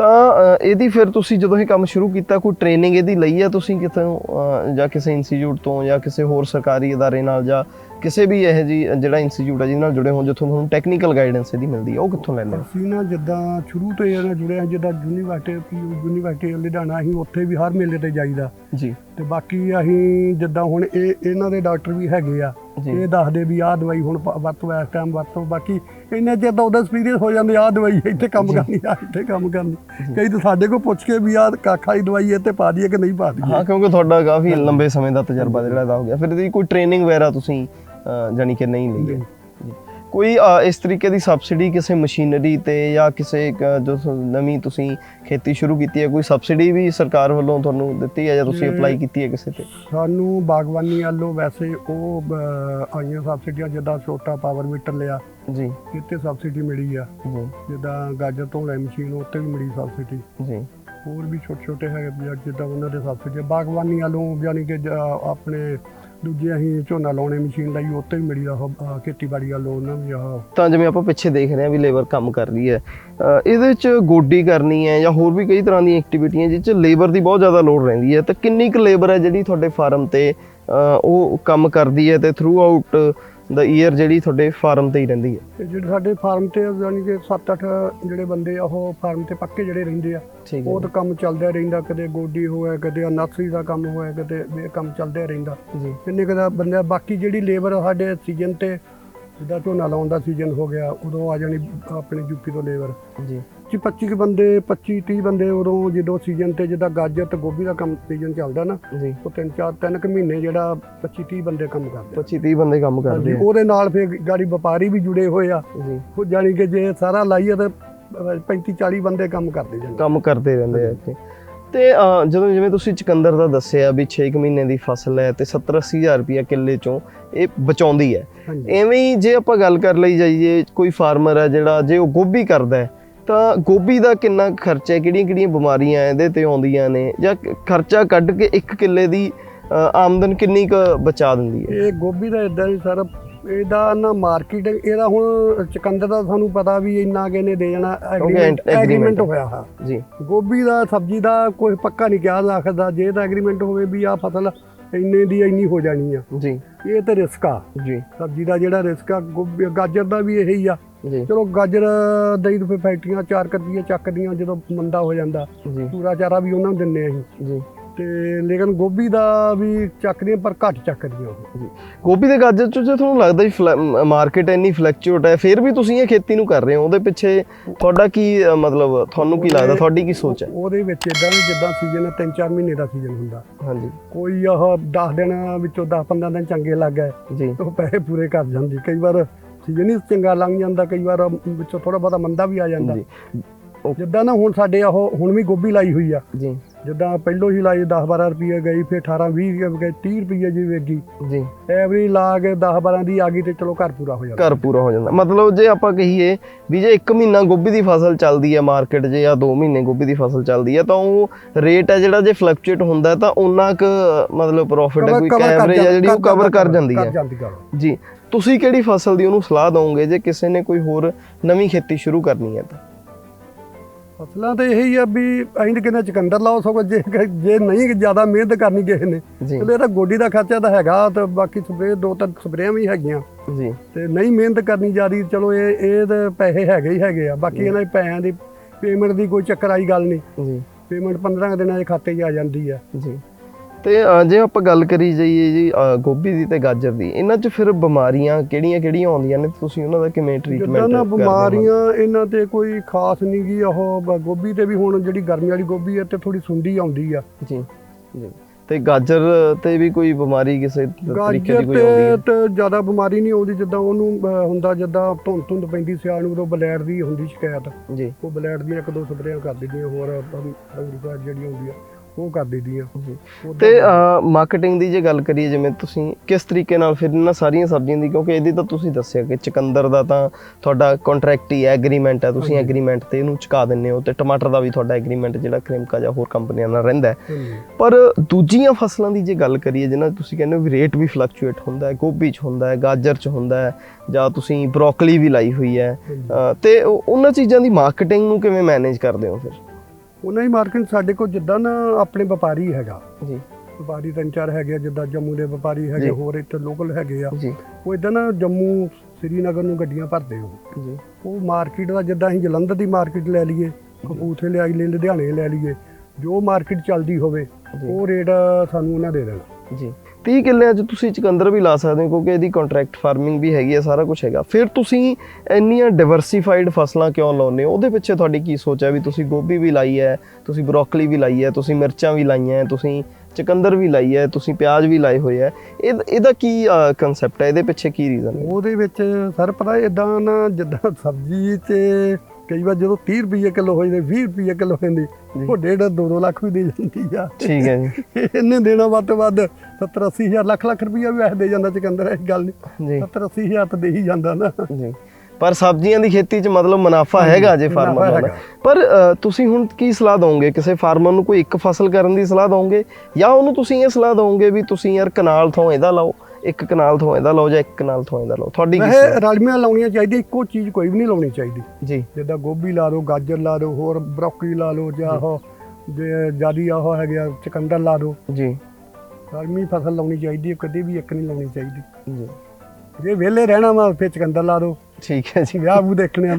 B: ਤਾਂ ਇਹਦੀ ਫਿਰ ਤੁਸੀਂ ਜਦੋਂ ਇਹ ਕੰਮ ਸ਼ੁਰੂ ਕੀਤਾ, ਕੋਈ ਟ੍ਰੇਨਿੰਗ ਇਹਦੀ ਲਈ ਆ ਤੁਸੀਂ ਕਿਤੋਂ ਜਾਂ ਕਿਸੇ ਇੰਸਟੀਚਿਊਟ ਤੋਂ, ਜਾਂ ਕਿਸੇ ਹੋਰ ਸਰਕਾਰੀ ਅਦਾਰੇ ਨਾਲ, ਜਾਂ ਕਿਸੇ ਵੀ ਇਹ ਜੀ ਜਿਹੜਾ ਇੰਸਟੀਚਿਊਟ ਹੈ ਜਿਹਦੇ ਨਾਲ ਜੁੜੇ ਹੋਣ, ਜਿੱਥੋਂ ਤੁਹਾਨੂੰ ਟੈਕਨੀਕਲ ਗਾਈਡੈਂਸ ਇਹਦੀ ਮਿਲਦੀ ਹੈ ਉਹ ਕਿੱਥੋਂ ਲੈਂਦੇ ਹੋ
A: ਅਸੀਂ ਨਾ ਜਿੱਦਾਂ ਸ਼ੁਰੂ ਤੋਂ ਹੀ ਇਹਨਾਂ ਜੁੜੇ ਹਾਂ ਜਿੱਦਾਂ ਯੂਨੀਵਰਸਿਟੀ ਯੂਨੀਵਰਸਿਟੀ ਲੁਧਿਆਣਾ, ਅਸੀਂ ਉੱਥੇ ਵੀ ਹਰ ਮੇਲੇ ਤੇ ਜਾਈਦਾ।
B: ਜੀ।
A: ਤੇ ਬਾਕੀ ਅਸੀਂ ਜਿੱਦਾਂ ਹੁਣ ਇਹ ਇਹਨਾਂ ਦੇ ਡਾਕਟਰ ਵੀ ਹੈਗੇ ਆ। ਇਹ ਦੱਸਦੇ ਵੀ ਆਹ ਦਵਾਈ ਹੁਣ ਪ- ਵਰਤੋ ਇਸ ਟਾਈਮ ਵਰਤੋ ਬਾਕੀ ਚਿਰ ਤਾਂ ਉਹਦਾ ਐਕਸਪੀਰੀਅੰਸ ਹੋ ਜਾਂਦੇ ਆਹ ਦਵਾਈ ਇੱਥੇ ਕੰਮ ਕਰਨੀ ਆ ਇੱਥੇ ਕੰਮ ਕਰਨੀ। ਕਈ ਤਾਂ ਸਾਡੇ ਕੋਲ ਪੁੱਛ ਕੇ ਵੀ ਆਹ ਕਾਖਾ ਦੀ ਦਵਾਈ ਇੱਥੇ ਪਾ ਦਈਏ ਕਿ ਨਹੀਂ ਪਾ ਦਈਏ।
B: ਹਾਂ ਕਿਉਂਕਿ ਤੁਹਾਡਾ ਕਾਫੀ ਲੰਬੇ ਸਮੇਂ ਦਾ ਤਜਰਬਾ ਜਿਹੜਾ ਇਹਦਾ ਹੋ ਗਿਆ। ਫਿਰ ਇਹਦੀ ਕੋਈ ਟ੍ਰੇਨਿੰਗ ਵਗੈਰਾ ਤੁਸੀਂ ਅਹ, ਜਾਣੀ ਕਿ ਨਹੀਂ ਲਈ ਹੈ? ਜੀ। ਕੋਈ ਇਸ ਤਰੀਕੇ ਦੀ ਸਬਸਿਡੀ ਕਿਸੇ ਮਸ਼ੀਨਰੀ ਤੇ ਜਾਂ ਕਿਸੇ ਜੋ ਨਵੀਂ ਤੁਸੀਂ ਖੇਤੀ ਸ਼ੁਰੂ ਕੀਤੀ ਹੈ ਕੋਈ ਸਬਸਿਡੀ ਵੀ ਸਰਕਾਰ ਵੱਲੋਂ ਤੁਹਾਨੂੰ ਦਿੱਤੀ ਹੈ ਜਾਂ ਤੁਸੀਂ। ਅਪਲਾਈ ਕੀਤੀ ਹੈ ਕਿਸੇ ਤੇ?
A: ਸਾਨੂੰ ਬਾਗਬਾਨੀ ਵੱਲੋਂ ਵੈਸੇ ਉਹ ਆਈਆਂ ਸਬਸਿਡੀਆਂ ਜਿੱਦਾਂ ਛੋਟਾ ਪਾਵਰ ਮੀਟਰ ਲਿਆ
B: ਜੀ।
A: ਇੱਥੇ ਸਬਸਿਡੀ ਮਿਲੀ ਆ। ਜਿੱਦਾਂ ਗਾਜਰ ਧੋਣ ਵਾਲੀ ਮਸ਼ੀਨ ਉੱਤੇ ਵੀ ਮਿਲੀ ਸਬਸਿਡੀ
B: ਜੀ।
A: ਹੋਰ ਵੀ ਛੋਟੇ ਛੋਟੇ ਹੈਗੇ ਜਿੱਦਾਂ ਉਹਨਾਂ ਦੇ ਸਬਸਿਡੀ ਬਾਗਬਾਨੀ ਵੱਲੋਂ ਯਾਨੀ ਕਿ ਆਪਣੇ ਦੂਜੇ ਅਸੀਂ ਝੋਨਾ ਲਾਉਣੇ ਮਸ਼ੀਨ ਲਈ ਉੱਤੇ ਵੀ ਮਿਲੀ ਆ ਉਹ, ਅਹ, ਖੇਤੀਬਾੜੀ ਵੱਲੋਂ ਵੀ ਆਹ
B: ਤਾਂ ਜਿਵੇਂ ਆਪਾਂ ਪਿੱਛੇ ਦੇਖ ਰਹੇ ਹਾਂ ਵੀ ਲੇਬਰ ਕੰਮ ਕਰ ਰਹੀ ਹੈ ਇਹਦੇ ਵਿੱਚ ਗੋਡੀ ਕਰਨੀ ਹੈ ਜਾਂ ਹੋਰ ਵੀ ਕਈ ਤਰ੍ਹਾਂ ਦੀਆਂ ਐਕਟੀਵਿਟੀਆਂ ਜਿਸ 'ਚ ਲੇਬਰ ਦੀ ਬਹੁਤ ਜ਼ਿਆਦਾ ਲੋੜ ਰਹਿੰਦੀ ਹੈ। ਤਾਂ ਕਿੰਨੀ ਕੁ ਲੇਬਰ ਹੈ ਜਿਹੜੀ ਤੁਹਾਡੇ ਫਾਰਮ ਤੇ ਉਹ ਕੰਮ ਕਰਦੀ ਹੈ ਤੇ ਥਰੂ ਆਊਟ ਦਾ ਈਅਰ ਜਿਹੜੀ ਤੁਹਾਡੇ ਫਾਰਮ ਤੇ ਹੀ ਰਹਿੰਦੀ ਹੈ।
A: ਤੇ ਜਿਹੜੇ ਸਾਡੇ ਫਾਰਮ ਤੇ ਯਾਨੀ ਕਿ 7-8 ਜਿਹੜੇ ਬੰਦੇ ਆ ਉਹ ਫਾਰਮ ਤੇ ਪੱਕੇ ਜਿਹੜੇ ਰਹਿੰਦੇ ਆ।
B: ਠੀਕ
A: ਉਹ ਤਾਂ ਕੰਮ ਚੱਲਦਾ ਰਹਿੰਦਾ ਕਦੇ ਗੋਡੀ ਹੋਇਆ ਕਦੇ ਨਰਸਰੀ ਦਾ ਕੰਮ ਹੋਇਆ ਕਦੇ ਇਹ ਕੰਮ ਚੱਲਦਾ ਰਹਿੰਦਾ।
B: ਜੀ।
A: ਕਿੰਨੇ ਕਦਾ ਬੰਦੇ ਬਾਕੀ ਜਿਹੜੀ ਲੇਬਰ ਸਾਡੇ ਸੀਜ਼ਨ ਤੇ ਜਿੱਦਾਂ ਝੋਨਾ ਲਾਉਣ ਦਾ ਸੀਜ਼ਨ ਹੋ ਗਿਆ ਉਦੋਂ ਆ ਜਾਣੀ ਆਪਣੇ ਯੂਪੀ ਤੋਂ ਲੇਬਰ
B: ਜੀ।
A: ਜੀ 25 ਕੁ ਬੰਦੇ 25 30 ਬੰਦੇ ਉਦੋਂ ਜਦੋਂ ਸੀਜ਼ਨ ਤੇ ਜਿੱਦਾਂ ਗਾਜਰ ਤੇ ਗੋਭੀ ਦਾ ਕੰਮ ਸੀਜ਼ਨ ਚੱਲਦਾ ਨਾ
B: ਜੀ।
A: ਉਹ ਤਿੰਨ ਚਾਰ ਤਿੰਨ ਕੁ ਮਹੀਨੇ ਜਿਹੜਾ 25 30 ਬੰਦੇ ਕੰਮ ਕਰਦੇ
B: 25 30 ਬੰਦੇ ਕੰਮ। ਕਰਦੇ
A: ਉਹਦੇ ਨਾਲ ਫਿਰ ਗਾੜੀ ਵਪਾਰੀ ਵੀ ਜੁੜੇ ਹੋਏ ਆ। ਉਹ ਜਾਣੀ ਕਿ ਜੇ ਸਾਰਾ ਲਾਈਏ ਤਾਂ 35 40 ਬੰਦੇ ਕੰਮ ਕਰਦੇ ਜਾਂਦੇ
B: ਕੰਮ ਕਰਦੇ ਰਹਿੰਦੇ ਆ ਇੱਥੇ। ਤੇ ਜਦੋਂ ਜਿਵੇਂ ਤੁਸੀਂ ਚਕੰਦਰ ਦਾ ਦੱਸਿਆ ਵੀ 6 ਮਹੀਨੇ ਦੀ ਫਸਲ ਹੈ ਤੇ 70 80 ਹਜ਼ਾਰ ਰੁਪਇਆ ਕਿੱਲੇ ਚੋਂ ਇਹ ਬਚਾਉਂਦੀ ਹੈ। ਐਵੇਂ ਹੀ ਜੇ ਆਪਾਂ ਗੱਲ ਕਰ ਲਈ ਜਾਈਏ ਕੋਈ ਫਾਰਮਰ ਹੈ ਜਿਹੜਾ ਜੇ ਉਹ ਗੋਭੀ ਕਰਦਾ ਹੈ ਤਾਂ ਗੋਭੀ ਦਾ ਕਿੰਨਾ ਖਰਚਾ ਹੈ? ਕਿਹੜੀਆਂ ਕਿਹੜੀਆਂ ਬਿਮਾਰੀਆਂ ਇਹਦੇ ਤੇ ਆਉਂਦੀਆਂ ਨੇ? ਜਾਂ ਖਰਚਾ ਕੱਢ ਕੇ 1 ਕਿੱਲੇ ਦੀ ਆਮਦਨ ਕਿੰਨੀ ਕੁ ਬਚਾ ਦਿੰਦੀ ਹੈ?
A: ਇਹ ਗੋਭੀ ਦਾ ਇਦਾਂ ਹੀ ਸਾਰਾ ਇਹਦਾ ਨਾ ਮਾਰਕੀਟ ਇਹਦਾ ਹੁਣ ਚਕੰਦਰ ਦਾ ਸਾਨੂੰ ਪਤਾ ਵੀ ਇੰਨਾ ਕਿ ਇਹਨੇ ਦੇ ਜਾਣਾ ਐਗਰੀਮੈਂਟ ਐਗਰੀਮੈਂਟ ਹੋਇਆ ਹਾਂ
B: ਜੀ।
A: ਗੋਭੀ ਦਾ ਸਬਜ਼ੀ ਦਾ ਕੋਈ ਪੱਕਾ ਨਹੀਂ ਕਿਹਾ ਰੱਖਦਾ ਜੇ ਤਾਂ ਐਗਰੀਮੈਂਟ ਹੋਵੇ ਵੀ ਆ ਫਸਲ ਇੰਨੇ ਦੀ ਇੰਨੀ ਹੋ ਜਾਣੀ ਆ।
B: ਜੀ।
A: ਇਹ ਤੇ ਰਿਸਕ ਆ।
B: ਜੀ।
A: ਸਬਜ਼ੀ ਦਾ ਜਿਹੜਾ ਰਿਸਕ ਆ ਗਾਜਰ ਦਾ ਵੀ ਇਹੀ ਆ।
B: ਜੀ।
A: ਚਲੋ ਗਾਜਰ ਦਈ ਤੋਂ ਫੈਕਟਰੀਆਂ ਚਾਰ ਕਰਦੀਆਂ ਚੱਕਦੀਆਂ ਜਦੋਂ ਮੰਦਾ ਹੋ ਜਾਂਦਾ
B: ਜੀ।
A: ਪੂਰਾ ਚਾਰਾ ਵੀ ਉਹਨਾਂ ਨੂੰ ਦਿੰਨੇ ਅਸੀਂ।
B: ਜੀ।
A: ਤੇ ਲੇਕਿਨ ਗੋਭੀ ਦਾ ਵੀ ਚੱਕਦੀਆਂ ਪਰ ਘੱਟ ਚੱਕਦੀਆਂ ਉਹ।
B: ਜੀ। ਗੋਭੀ ਦੇ ਗਾਜਰ ਚ ਜੇ ਤੁਹਾਨੂੰ ਲੱਗਦਾ ਵੀ ਮਾਰਕੀਟ ਇੰਨੀ ਫਲਕਚੁਏਟ ਹੈ ਫਿਰ ਵੀ ਤੁਸੀਂ ਇਹ ਖੇਤੀ ਨੂੰ ਕਰ ਰਹੇ ਹੋ ਉਹਦੇ ਪਿੱਛੇ ਤੁਹਾਡਾ ਕੀ ਮਤਲਬ ਤੁਹਾਨੂੰ ਕੀ ਲੱਗਦਾ ਤੁਹਾਡੀ ਕੀ ਸੋਚ ਹੈ?
A: ਉਹਦੇ ਵਿੱਚ ਇਦਾਂ ਵੀ ਜਿੱਦਾਂ ਸੀਜ਼ਨ 3-4 ਮਹੀਨੇ ਦਾ ਸੀਜ਼ਨ ਹੁੰਦਾ।
B: ਹਾਂਜੀ।
A: ਕੋਈ ਉਹ 10 ਦਿਨ ਵਿੱਚੋਂ 10-15 ਦਿਨ ਚੰਗੇ ਲੱਗ ਗਏ
B: ਜੀ।
A: ਉਹ ਪੈਸੇ ਪੂਰੇ ਕਰ ਜਾਂਦੀ। ਕਈ ਵਾਰ ਸੀਜ਼ਨ ਹੀ ਚੰਗਾ ਲੰਘ ਜਾਂਦਾ ਕਈ ਵਾਰ ਵਿੱਚੋਂ ਥੋੜਾ ਬਹੁਤਾ ਮੰਦਾ ਵੀ ਆ ਜਾਂਦਾ।
B: ਜੀ।
A: ਜਿੱਦਾਂ ਨਾ ਹੁਣ ਸਾਡੇ ਉਹ ਹੁਣ ਵੀ ਗੋਭੀ ਲਾਈ ਹੋਈ ਆ।
B: ਜੀ।
A: ਜਿੱਦਾਂ ਪਹਿਲੋਂ ਹੀ ਲਾਈ 10 12 ਰੁਪਏ ਗਈ ਫਿਰ 18 20 ਰੁਪਏ ਗਏ 30 ਰੁਪਏ ਜੀ ਵੇਗੀ
B: ਜੀ।
A: ਐਵਰੀ ਲਾ ਕੇ 10 12 ਦੀ ਆ ਗਈ ਤੇ ਚਲੋ ਘਰ ਪੂਰਾ ਹੋ ਜਾਂਦਾ।
B: ਘਰ ਪੂਰਾ ਹੋ ਜਾਂਦਾ। ਮਤਲਬ ਜੇ ਆਪਾਂ ਕਹੀਏ ਵੀ ਜੇ 1 ਮਹੀਨਾ ਗੋਭੀ ਦੀ ਫਸਲ ਚੱਲਦੀ ਹੈ ਮਾਰਕੀਟ 'ਚ ਜਾਂ 2 ਮਹੀਨੇ ਗੋਭੀ ਦੀ ਫਸਲ ਚੱਲਦੀ ਹੈ ਤਾਂ ਉਹ ਰੇਟ ਹੈ ਜਿਹੜਾ ਜੇ ਫਲਕਚੁਏਟ ਹੁੰਦਾ ਤਾਂ ਉਹਨਾਂ ਕ ਮਤਲਬ ਪ੍ਰੋਫਿਟ ਹੈ ਕੋਈ ਹੈ ਜਿਹੜੀ ਉਹ ਕਵਰ ਕਰ ਜਾਂਦੀ ਹੈ ਜੀ। ਤੁਸੀਂ ਕਿਹੜੀ ਫਸਲ ਦੀ ਉਹਨੂੰ ਸਲਾਹ ਦਵੋਗੇ ਜੇ ਕਿਸੇ ਨੇ ਕੋਈ ਹੋਰ ਨਵੀਂ ਖੇਤੀ ਸ਼ੁਰੂ ਕਰਨੀ ਹੈ ਤਾਂ?
A: ਫਸਲਾਂ ਤੇ ਇਹੀ ਆ ਵੀ ਅਸੀਂ ਤਾਂ ਕਹਿੰਦੇ ਚਕੰਦਰ ਲਾਓ ਸਗੋਂ ਜੇ ਜੇ ਨਹੀਂ ਜ਼ਿਆਦਾ ਮਿਹਨਤ ਕਰਨੀ ਕਿਸੇ ਨੇ ਚਲੋ ਇਹਦਾ ਗੋਡੀ ਦਾ ਖਰਚਾ ਤਾਂ ਹੈਗਾ ਤੇ ਬਾਕੀ ਸਪਰੇ ਦੋ ਤਿੰਨ ਸਪਰੇਆਂ ਵੀ ਹੈਗੀਆਂ।
B: ਜੀ।
A: ਤੇ ਨਹੀਂ ਮਿਹਨਤ ਕਰਨੀ ਜਿਆਦੀ ਚਲੋ ਇਹ ਇਹ ਤੇ ਪੈਸੇ ਹੈਗੇ ਹੀ ਹੈਗੇ ਆ ਬਾਕੀ ਇਹਨਾਂ ਦੇ ਪੈਸਿਆਂ ਦੀ ਪੇਮੈਂਟ ਦੀ ਕੋਈ ਚੱਕਰ ਆਈ ਗੱਲ ਨਹੀਂ।
B: ਜੀ।
A: ਪੇਮੈਂਟ 15 ਕੁ ਦਿਨਾਂ ਦੇ ਖਾਤੇ 'ਚ ਆ ਜਾਂਦੀ ਆ।
B: ਜੀ। ਤੇ ਅ, ਜੇ ਆਪਾਂ ਗੱਲ ਕਰੀ ਜਾਈਏ ਜੀ ਅ, ਗੋਭੀ ਦੀ ਤੇ ਗਾਜਰ ਦੀ ਇਹਨਾਂ 'ਚ ਫਿਰ ਬਿਮਾਰੀਆਂ ਕਿਹੜੀਆਂ ਕਿਹੜੀਆਂ ਆਉਂਦੀਆਂ ਨੇ? ਤੁਸੀਂ ਉਹਨਾਂ ਦਾ ਕਿਵੇਂ
A: ਜਿੱਦਾਂ
B: ਟ੍ਰੀਟਮੈਂਟ
A: ਨਾ ਬਿਮਾਰੀਆਂ ਇਹਨਾਂ ਤੇ ਕੋਈ ਖਾਸ ਨਹੀਂ ਗੀ ਉਹ ਬ- ਗੋਭੀ ਤੇ ਵੀ ਹੁਣ ਜਿਹੜੀ ਗਰਮੀ ਵਾਲੀ ਗੋਭੀ ਹੈ ਤੇ ਥੋੜੀ ਸੁੰਡੀ ਆਉਂਦੀ ਆ।
B: ਜੀ ਜੀ। ਤੇ ਗਾਜਰ ਤੇ ਵੀ ਕੋਈ ਬਿਮਾਰੀ ਕਿਸੇ ਤਰੀਕੇ
A: ਗਾਜਰ
B: ਦੀ ਕੋਈ ਆਉਂਦੀ
A: ਤੇ
B: ਹੈ?
A: ਤੇ ਜ਼ਿਆਦਾ ਬਿਮਾਰੀ ਨਹੀਂ ਆਉਂਦੀ ਜਿੱਦਾਂ ਉਹਨੂੰ ਅਹ, ਹੁੰਦਾ ਜਿੱਦਾਂ ਧੁੰਦ ਧੁੰਦ ਪੈਂਦੀ ਸਿਆਲ ਨੂੰ ਉਦੋਂ ਬਲੈਡ ਦੀ ਹੁੰਦੀ ਸ਼ਿਕਾਇਤ।
B: ਜੀ।
A: ਉਹ ਬਲੈਡ ਦੀਆਂ ਇੱਕ ਦੋ ਸਪਰੇਆਂ ਕਰ ਦਿੰਦੀਆਂ ਹੋਰ ਅਮਰੀਕਾ ਜਿਹੜੀਆਂ ਹੁੰਦੀਆਂ। ਉਹ ਕਰ ਉੱਦਾਂ
B: ਤੇ ਮਾਰਕੀਟਿੰਗ ਦੀ ਜੇ ਗੱਲ ਕਰੀਏ ਜਿਵੇਂ ਤੁਸੀਂ ਕਿਸ ਤਰੀਕੇ ਨਾਲ ਫਿਰ ਇਹਨਾਂ ਸਾਰੀਆਂ ਸਬਜ਼ੀਆਂ ਦੀ ਕਿਉਂਕਿ ਇਹਦੀ ਤਾਂ ਤੁਸੀਂ ਦੱਸਿਆ ਕਿ ਚਕੰਦਰ ਦਾ ਤਾਂ ਤੁਹਾਡਾ ਕੰਟਰੈਕਟ ਹੀ ਐਗਰੀਮੈਂਟ ਹੈ ਤੁਸੀਂ ਐਗਰੀਮੈਂਟ ਤੇ ਇਹਨੂੰ ਚੁਕਾ ਦਿੰਦੇ ਹੋ ਤੇ ਟਮਾਟਰ ਦਾ ਵੀ ਤੁਹਾਡਾ ਐਗਰੀਮੈਂਟ ਜਿਹੜਾ ਕ੍ਰਿਮਕਾ ਜਾਂ ਹੋਰ ਕੰਪਨੀਆਂ ਨਾਲ ਰਹਿੰਦਾ। ਪਰ ਦੂਜੀਆਂ ਫਸਲਾਂ ਦੀ ਜੇ ਗੱਲ ਕਰੀਏ ਜਿਹਨਾਂ ਤੁਸੀਂ ਕਹਿੰਦੇ ਹੋ ਵੀ ਰੇਟ ਵੀ ਫਲਕਚੁਏਟ ਹੁੰਦਾ ਹੈ ਗੋਭੀ 'ਚ ਹੁੰਦਾ ਹੈ ਗਾਜਰ 'ਚ ਹੁੰਦਾ ਹੈ ਜਾਂ ਤੁਸੀਂ ਬਰੋਕਲੀ ਵੀ ਲਾਈ ਹੋਈ ਹੈ ਤੇ ਉਹ- ਉਹਨਾਂ ਚੀਜ਼ਾਂ ਦੀ ਮਾਰਕੀਟਿੰਗ ਨੂੰ ਕਿਵੇਂ ਮੈਨੇਜ ਕਰਦੇ ਹੋ ਫਿਰ?
A: ਉਹਨਾਂ ਦੀ ਮਾਰਕੀਟ ਸਾਡੇ ਕੋਲ ਜਿੱਦਾਂ ਨਾ ਆਪਣੇ ਵਪਾਰੀ ਹੈਗਾ।
B: ਜੀ।
A: ਵਪਾਰੀ ਤਿੰਨ ਚਾਰ ਹੈਗੇ ਆ, ਜਿੱਦਾਂ ਜੰਮੂ ਦੇ ਵਪਾਰੀ। ਹੈਗੇ ਹੋਰ ਇੱਥੇ ਲੋਕਲ ਹੈਗੇ ਆ।
B: ਜੀ।
A: ਉਹ ਇਦਾਂ ਨਾ ਜੰਮੂ ਸ੍ਰੀਨਗਰ ਨੂੰ ਗੱਡੀਆਂ ਭਰਦੇ ਹੋ
B: ਜੀ।
A: ਉਹ ਮਾਰਕੀਟ ਦਾ ਜਿੱਦਾਂ ਅਸੀਂ ਜਲੰਧਰ ਦੀ ਮਾਰਕੀਟ ਲੈ ਲਈਏ ਕਪੂਰਥਲੇ ਲੈ ਲਈਏ ਲੁਧਿਆਣੇ ਲੈ ਲਈਏ ਜੋ ਮਾਰਕੀਟ ਚੱਲਦੀ ਹੋਵੇ ਉਹ ਰੇਟ ਸਾਨੂੰ ਉਹਨਾਂ ਦੇ ਦੇਣਾ।
B: ਜੀ। 30 ਕਿੱਲਿਆਂ 'ਚ ਤੁਸੀਂ ਚਕੰਦਰ ਵੀ ਲਾ ਸਕਦੇ ਹੋ ਕਿਉਂਕਿ ਇਹਦੀ ਕੰਟਰੈਕਟ ਫਾਰਮਿੰਗ ਵੀ ਹੈਗੀ ਹੈ ਸਾਰਾ ਕੁਝ ਹੈਗਾ। ਫਿਰ ਤੁਸੀਂ ਇੰਨੀਆਂ ਡਿਵਰਸਿਫਾਈਡ ਫਸਲਾਂ ਕਿਉਂ ਲਾਉਂਦੇ ਹੋ? ਉਹਦੇ ਪਿੱਛੇ ਤੁਹਾਡੀ ਕੀ ਸੋਚ ਹੈ ਵੀ ਤੁਸੀਂ ਗੋਭੀ ਵੀ ਲਾਈ ਹੈ ਤੁਸੀਂ ਬਰੋਕਲੀ ਵੀ ਲਾਈ ਹੈ ਤੁਸੀਂ ਮਿਰਚਾਂ ਵੀ ਲਾਈਆਂ ਹੈ ਤੁਸੀਂ ਚਕੰਦਰ ਵੀ ਲਾਈ ਹੈ ਤੁਸੀਂ ਪਿਆਜ਼ ਵੀ ਲਾਏ ਹੋਏ ਹੈ। ਇਹ ਇਹਦਾ ਕੀ ਕਨਸੈਪਟ ਹੈ? ਇਹਦੇ ਪਿੱਛੇ ਕੀ ਰੀਜ਼ਨ ਹੈ?
A: ਉਹਦੇ ਵਿੱਚ ਸਰ ਪਤਾ ਇਦਾਂ ਨਾ ਜਿੱਦਾਂ ਸਬਜ਼ੀ ਤੇ ਕਈ ਵਾਰ ਜਦੋਂ 30 ਰੁਪਏ ਕਿਲੋ ਹੋ ਜਾਂਦੇ 20 ਰੁਪਏ ਕਿਲੋ ਹੁੰਦੀ ਉਹ ਡੇਢ 2 ਲੱਖ ਵੀ ਦੇ ਜਾਂਦੀ ਆ।
B: ਠੀਕ ਹੈ ਜੀ।
A: ਇਹਨੇ ਦੇਣਾ ਵੱਧ ਤੋਂ ਵੱਧ 70 80 ਹਜ਼ਾਰ ਲੱਖ ਲੱਖ ਰੁਪਈਆ ਵੀ ਵੈਸੇ ਦੇ ਜਾਂਦਾ ਚਕੰਦਰ ਇਹ ਗੱਲ ਨਹੀਂ
B: ਜੀ।
A: 70 80 ਹਜ਼ਾਰ ਤਾਂ ਦੇ ਹੀ ਜਾਂਦਾ ਨਾ।
B: ਜੀ। ਪਰ ਸਬਜ਼ੀਆਂ ਦੀ ਖੇਤੀ 'ਚ ਮਤਲਬ ਮੁਨਾਫਾ ਹੈਗਾ ਜੇ ਫਾਰਮਰ ਨੂੰ
A: ਹੈਗਾ।
B: ਪਰ ਤੁਸੀਂ ਹੁਣ ਕੀ ਸਲਾਹ ਦਵੋਗੇ ਕਿਸੇ ਫਾਰਮਰ ਨੂੰ ਕੋਈ ਇੱਕ ਫਸਲ ਕਰਨ ਦੀ ਸਲਾਹ ਦਵੋਗੇ ਜਾਂ ਉਹਨੂੰ ਤੁਸੀਂ ਇਹ ਸਲਾਹ ਦਵੋਗੇ ਵੀ ਤੁਸੀਂ ਯਾਰ ਕਨਾਲ ਥੋਂ ਇਹਦਾ ਲਾਓ ਇੱਕ ਕਨਾਲ ਥੋਂ ਇਹਦਾ ਲਾਓ ਜਾਂ ਇੱਕ ਕਨਾਲ ਥੋਂ ਇਹਦਾ ਲਾਓ? ਤੁਹਾਡੀ ਕੀ ਸਲਾਹ?
A: ਰਲਮੀਆਂ ਲਾਉਣੀਆਂ ਚਾਹੀਦੀਆਂ ਇੱਕੋ ਚੀਜ਼ ਕੋਈ ਵੀ ਨਹੀਂ ਲਾਉਣੀ ਚਾਹੀਦੀ।
B: ਜੀ।
A: ਜਿੱਦਾਂ ਗੋਭੀ ਲਾ ਲਓ ਗਾਜਰ ਲਾ ਲਓ ਹੋਰ ਬਰੋਕਲੀ ਲਾ ਲਓ ਜਾਂ ਉਹ ਜਿਆਦੀ ਆਹ ਹੈਗੇ ਚਕੰਦਰ ਲਾ ਲਓ।
B: ਜੀ।
A: ਰਲਮੀ ਫਸਲ ਲਾਉਣੀ ਚਾਹੀਦੀ ਹੈ ਕਦੇ ਵੀ ਇੱਕ ਨਹੀਂ ਲਾਉਣੀ ਚਾਹੀਦੀ।
B: ਜੀ।
A: ਜੇ ਵਿਹਲੇ ਰਹਿਣਾ ਵਾ ਫਿਰ ਚਕੰਦਰ ਲਾ ਦਿਓ
B: ਠੀਕ ਹੈ ਜੀ।
A: ਵਿਆਹ ਵੀ ਦੇਖਣੇ ਆ।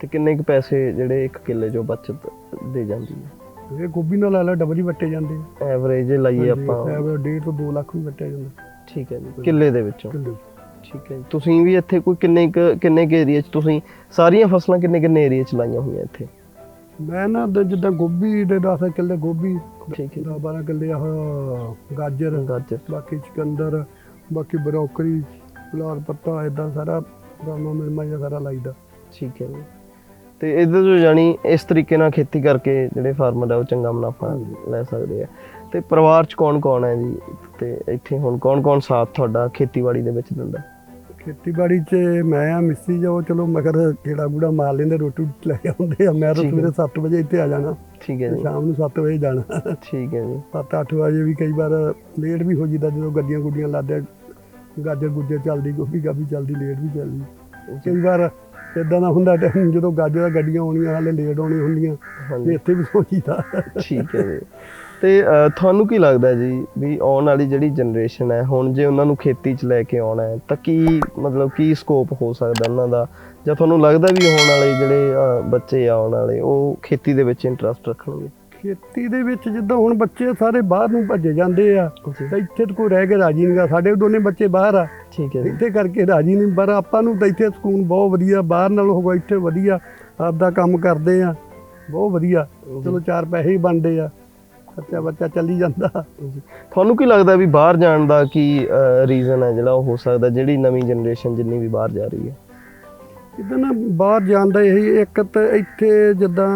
B: ਤੇ ਕਿੰਨੇ ਕੁ ਪੈਸੇ ਜਿਹੜੇ ਇੱਕ ਕਿੱਲੇ ਚੋਂ ਬਚਤ ਦੇ ਜਾਂਦੀ ਹੈ?
A: ਇਹ ਗੋਭੀ ਨਾਲ ਲਾ ਡਬਲ ਹੀ ਵੱਟੇ ਜਾਂਦੇ ਆ।
B: ਐਵਰੇਜ ਲਾਈਏ ਆਪਾਂ।
A: ਆਪਾਂ ਡੇਢ ਤੋਂ 2 ਲੱਖ ਵੀ ਵੱਟਿਆ ਜਾਂਦਾ।
B: ਠੀਕ ਹੈ ਜੀ ਕਿੱਲੇ ਦੇ ਵਿੱਚੋਂ। ਠੀਕ ਹੈ ਤੁਸੀਂ ਵੀ ਇੱਥੇ ਕੋਈ ਕਿੰਨੇ ਕਿੰਨੇ ਕੁ ਏਰੀਆ 'ਚ ਤੁਸੀਂ ਸਾਰੀਆਂ ਫਸਲਾਂ ਕਿੰਨੇ ਕਿੰਨੇ ਏਰੀਆ 'ਚ ਲਾਈਆਂ ਹੋਈਆਂ ਇੱਥੇ?
A: ਮੈਂ ਨਾ ਦ- ਜਿੱਦਾਂ ਗੋਭੀ ਦੇ 10 ਕਿੱਲੇ ਗੋਭੀ
B: ਠੀਕ ਹੈ।
A: 10 12 ਕਿੱਲੇ ਆਹ ਗਾਜਰ
B: ਗਾਜਰ।
A: ਬਾਕੀ ਚਕੰਦਰ ਬਾਕੀ ਬਰੋਕਲੀ ਫੁਲਾਰ ਪੱਤਾ ਇਦਾਂ ਸਾਰਾ ਰਾਮਾ ਮਿਰਮਾ ਜਿਹਾ ਸਾਰਾ ਲਾਈਦਾ।
B: ਠੀਕ ਹੈ ਜੀ। ਤੇ ਇਹਦੇ ਤੋਂ ਜਾਣੀ ਇਸ ਤਰੀਕੇ ਨਾਲ ਖੇਤੀ ਕਰਕੇ ਜਿਹੜੇ ਫਾਰਮਰ ਆ ਉਹ ਚੰਗਾ ਮੁਨਾਫਾ ਲੈ ਸਕਦੇ ਆ। ਤੇ ਪਰਿਵਾਰ ਚ ਕੌਣ ਕੌਣ ਹੈ ਜੀ? ਤੇ ਇੱਥੇ ਹੁਣ ਕੌਣ ਕੌਣ ਸਾਥ ਤੁਹਾਡਾ ਖੇਤੀਬਾੜੀ ਦੇ ਵਿੱਚ ਦਿੰਦਾ?
A: ਖੇਤੀਬਾੜੀ 'ਚ ਮੈਂ ਆ ਮਿਸਤਰੀ ਜੋ ਚਲੋ ਮਗਰ ਕਿਹੜਾ ਗੂੜਾ ਮਾਰ ਲੈਂਦੇ ਰੋਟੀ ਲੈ ਕੇ ਆਉਂਦੇ ਆ। ਮੈਂ ਤਾਂ। ਸਵੇਰੇ 7 ਵਜੇ ਇੱਥੇ ਆ ਜਾਣਾ।
B: ਠੀਕ ਹੈ ਜੀ।
A: ਸ਼ਾਮ ਨੂੰ 7 ਵਜੇ ਜਾਣਾ।
B: ਠੀਕ ਹੈ ਜੀ।
A: 7-8 ਵਜੇ ਵੀ ਕਈ ਵਾਰ ਲੇਟ ਵੀ ਹੋ ਜਾਂਦਾ ਜਦੋਂ ਗੱਡੀਆਂ ਗੁੱਡੀਆਂ ਲਾਦੇ ਗਾਜਰ ਗੁੱਜਰ ਚੱਲਦੀ ਗੋਭੀ ਗਾਭੀ ਚੱਲਦੀ ਲੇਟ ਵੀ ਚੱਲਦੀ। ਕਈ ਵਾਰ ਇਦਾਂ ਦਾ ਹੁੰਦਾ ਟਾਈਮ ਜਦੋਂ ਗਾਜਰ ਗੱਡੀਆਂ ਆਉਣੀਆਂ ਹਾਲੇ ਲੇਟ ਆਉਣੀ ਹੁੰਦੀਆਂ ਇੱਥੇ ਵੀ ਸੋਚੀਦਾ
B: ਠੀਕ ਹੈ ਜੀ। ਤੇ ਤੁਹਾਨੂੰ ਕੀ ਲੱਗਦਾ ਜੀ ਵੀ ਆਉਣ ਵਾਲੀ ਜਿਹੜੀ ਜਨਰੇਸ਼ਨ ਹੈ ਹੁਣ ਜੇ ਉਹਨਾਂ ਨੂੰ ਖੇਤੀ 'ਚ ਲੈ ਕੇ ਆਉਣਾ ਹੈ ਤਾਂ ਕੀ ਮਤਲਬ ਕੀ ਸਕੋਪ ਹੋ ਸਕਦਾ ਉਹਨਾਂ ਦਾ? ਜਾਂ ਤੁਹਾਨੂੰ ਲੱਗਦਾ ਵੀ ਆਉਣ ਵਾਲੇ ਜਿਹੜੇ ਬੱਚੇ ਆ ਆਉਣ ਵਾਲੇ ਉਹ ਖੇਤੀ ਦੇ ਵਿੱਚ ਇੰਟਰਸਟ ਰੱਖਣਗੇ?
A: ਖੇਤੀ ਦੇ ਵਿੱਚ ਜਿੱਦਾਂ ਹੁਣ ਬੱਚੇ ਸਾਰੇ ਬਾਹਰ ਨੂੰ ਭੱਜੇ ਜਾਂਦੇ ਆ
B: ਜੀ
A: ਤਾਂ ਇੱਥੇ ਤਾਂ ਕੋਈ ਰਹਿ ਕੇ ਰਾਜੀ ਨਹੀਂਗਾ ਸਾਡੇ ਦੋਨੇ ਬੱਚੇ ਬਾਹਰ ਆ।
B: ਠੀਕ ਹੈ ਜੀ।
A: ਇੱਥੇ ਕਰਕੇ ਰਾਜੀ ਨਹੀਂ ਪਰ ਆਪਾਂ ਨੂੰ ਤਾਂ ਇੱਥੇ ਸਕੂਨ ਬਹੁਤ ਵਧੀਆ ਬਾਹਰ ਨਾਲੋਂ ਹੋਗਾ ਇੱਥੇ ਵਧੀਆ ਆਪਦਾ ਕੰਮ ਕਰਦੇ ਆ ਬਹੁਤ ਵਧੀਆ। ਚਲੋ ਚਾਰ ਪੈਸੇ ਹੀ ਬਣਦੇ ਆ। ਖਰਚਾ ਬੱਚਾ ਚੱਲੀ ਜਾਂਦਾ।
B: ਤੁਹਾਨੂੰ ਕੀ ਲੱਗਦਾ ਵੀ ਬਾਹਰ ਜਾਣ ਦਾ ਕੀ ਰੀਜ਼ਨ ਹੈ ਜਿਹੜਾ ਉਹ ਹੋ ਸਕਦਾ ਜਿਹੜੀ ਨਵੀਂ ਜਨਰੇਸ਼ਨ ਜਿੰਨੀ ਵੀ ਬਾਹਰ ਜਾ ਰਹੀ ਹੈ?
A: ਇਦਾਂ ਨਾ ਬਾਹਰ ਜਾਣ ਦਾ ਇਹੀ ਇੱਕ ਤਾਂ ਇੱਥੇ ਜਿੱਦਾਂ